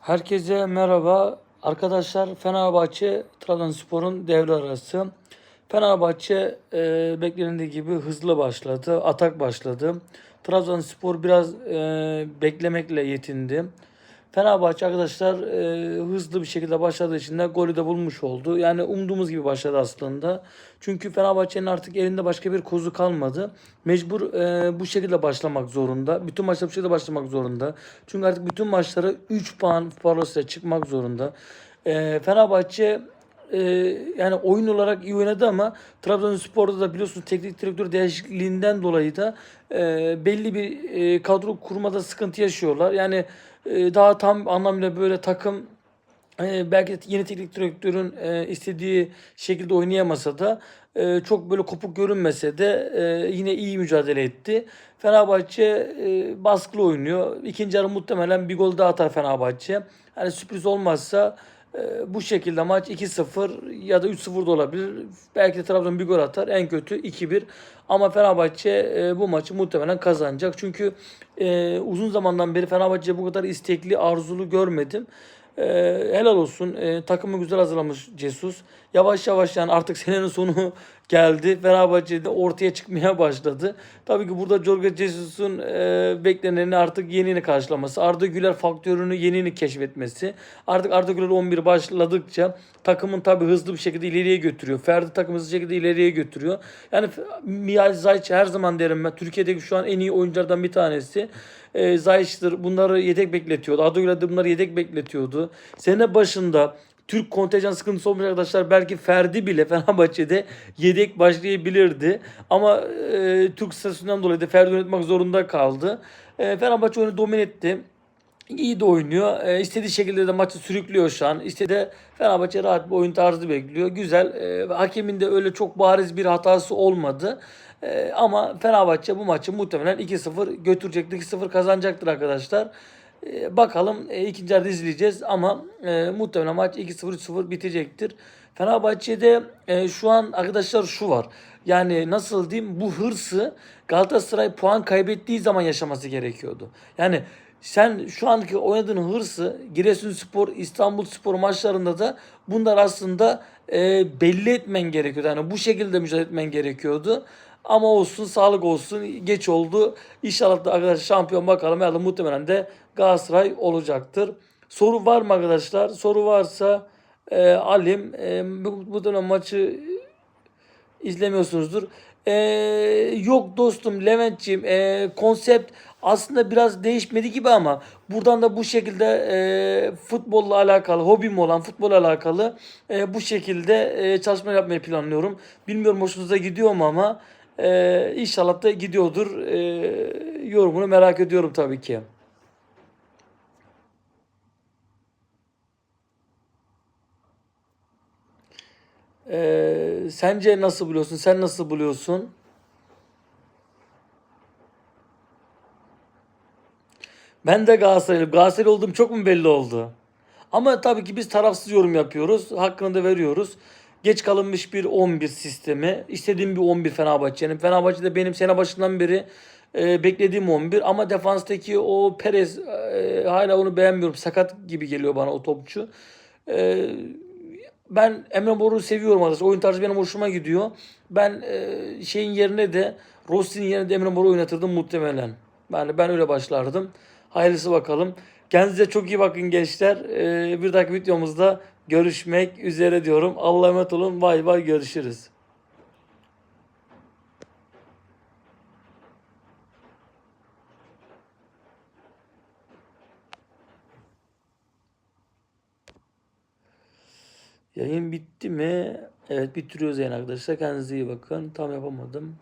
Herkese merhaba. Arkadaşlar Fenerbahçe Trabzonspor'un devre arası. Fenerbahçe e, beklendiği gibi hızlı başladı. Atak başladı. Trabzonspor biraz e, beklemekle yetindi. Fenerbahçe arkadaşlar e, hızlı bir şekilde başladığı için de golü de bulmuş oldu. Yani umduğumuz gibi başladı aslında. Çünkü Fenerbahçe'nin artık elinde başka bir kozu kalmadı. Mecbur e, bu şekilde başlamak zorunda. Bütün maçları bu şekilde başlamak zorunda. Çünkü artık bütün maçları 3 puan parasıyla çıkmak zorunda. E, Fenerbahçe e, yani oyun olarak iyi oynadı ama Trabzonspor'da da biliyorsunuz teknik direktör değişikliğinden dolayı da e, belli bir e, kadro kurmada sıkıntı yaşıyorlar. Yani e, daha tam anlamıyla böyle takım e, belki yeni teknik direktörün e, istediği şekilde oynayamasa da e, çok böyle kopuk görünmese de e, yine iyi mücadele etti. Fenerbahçe e, baskılı oynuyor. İkinci yarı muhtemelen bir gol daha atar Fenerbahçe. Hani sürpriz olmazsa e, bu şekilde maç 2-0 ya da 3-0 da olabilir. Belki de Trabzon bir gol atar. En kötü 2-1. Ama Fenerbahçe e, bu maçı muhtemelen kazanacak. Çünkü e, uzun zamandan beri Fenerbahçe bu kadar istekli, arzulu görmedim. E, helal olsun. Takımı güzel hazırlamış Cesus. Yavaş yavaş yani artık senenin sonu geldi. Fenerbahçe'de ortaya çıkmaya başladı. Tabii ki burada Jorge Jesus'un e, bekleneni artık yenini karşılaması. Arda Güler faktörünü yenini keşfetmesi. Artık Arda Güler 11 başladıkça takımın tabii hızlı bir şekilde ileriye götürüyor. Ferdi takımı hızlı şekilde ileriye götürüyor. Yani Mihal Zayç her zaman derim ben. Türkiye'deki şu an en iyi oyunculardan bir tanesi. E, Zayç'tır. Bunları yedek bekletiyordu. Arda Güler de bunları yedek bekletiyordu. Sene başında Türk kontenjan sıkıntısı olmuş arkadaşlar belki Ferdi bile Fenerbahçe'de yedek başlayabilirdi. Ama e, Türk statüsünden dolayı da Ferdi yönetmek zorunda kaldı. E, Fenerbahçe oyunu domine etti. İyi de oynuyor. E, istediği şekilde de maçı sürüklüyor şu an. İstediği Fenerbahçe rahat bir oyun tarzı bekliyor. Güzel. E, hakemin de öyle çok bariz bir hatası olmadı. E, ama Fenerbahçe bu maçı muhtemelen 2-0 götürecektir. 2-0 kazanacaktır arkadaşlar. E, bakalım e, ikinci yarıda izleyeceğiz ama e, muhtemelen maç 2-0 3-0 bitecektir. Fenerbahçe'de e, şu an arkadaşlar şu var. Yani nasıl diyeyim bu hırsı Galatasaray puan kaybettiği zaman yaşaması gerekiyordu. Yani sen şu anki oynadığın hırsı Giresunspor, İstanbulspor maçlarında da bunlar aslında e, belli etmen gerekiyordu. Yani bu şekilde mücadele etmen gerekiyordu. Ama olsun sağlık olsun geç oldu. İnşallah da arkadaşlar şampiyon bakalım. Yani muhtemelen de Galatasaray olacaktır. Soru var mı arkadaşlar? Soru varsa e, alayım. E, bu, bu dönem maçı izlemiyorsunuzdur. E, yok dostum Levent'ciğim e, konsept aslında biraz değişmedi gibi ama buradan da bu şekilde e, futbolla alakalı, hobim olan futbolla alakalı e, bu şekilde e, çalışma yapmayı planlıyorum. Bilmiyorum hoşunuza gidiyor mu ama e, inşallah da gidiyordur. E, yorumunu merak ediyorum tabii ki. E, sence nasıl buluyorsun? Sen nasıl buluyorsun? Ben de Galatasaraylıyım. Galatasaraylı olduğum çok mu belli oldu? Ama tabii ki biz tarafsız yorum yapıyoruz. Hakkını da veriyoruz. Geç kalınmış bir 11 sistemi. İstediğim bir 11 Fenerbahçe'nin. Fenerbahçe'de benim sene başından beri e, beklediğim 11. Ama defanstaki o Perez e, hala onu beğenmiyorum. Sakat gibi geliyor bana o topçu. E, ben Emre Mor'u seviyorum arkadaşlar. Oyun tarzı benim hoşuma gidiyor. Ben e, şeyin yerine de Rossi'nin yerine de Emre Mor'u oynatırdım muhtemelen. Yani ben öyle başlardım. Hayırlısı bakalım. Kendinize çok iyi bakın gençler. Ee, bir dahaki videomuzda görüşmek üzere diyorum. Allah'a emanet olun. Bay bay görüşürüz. Yayın bitti mi? Evet bitiriyoruz yayın arkadaşlar. Kendinize iyi bakın. Tam yapamadım.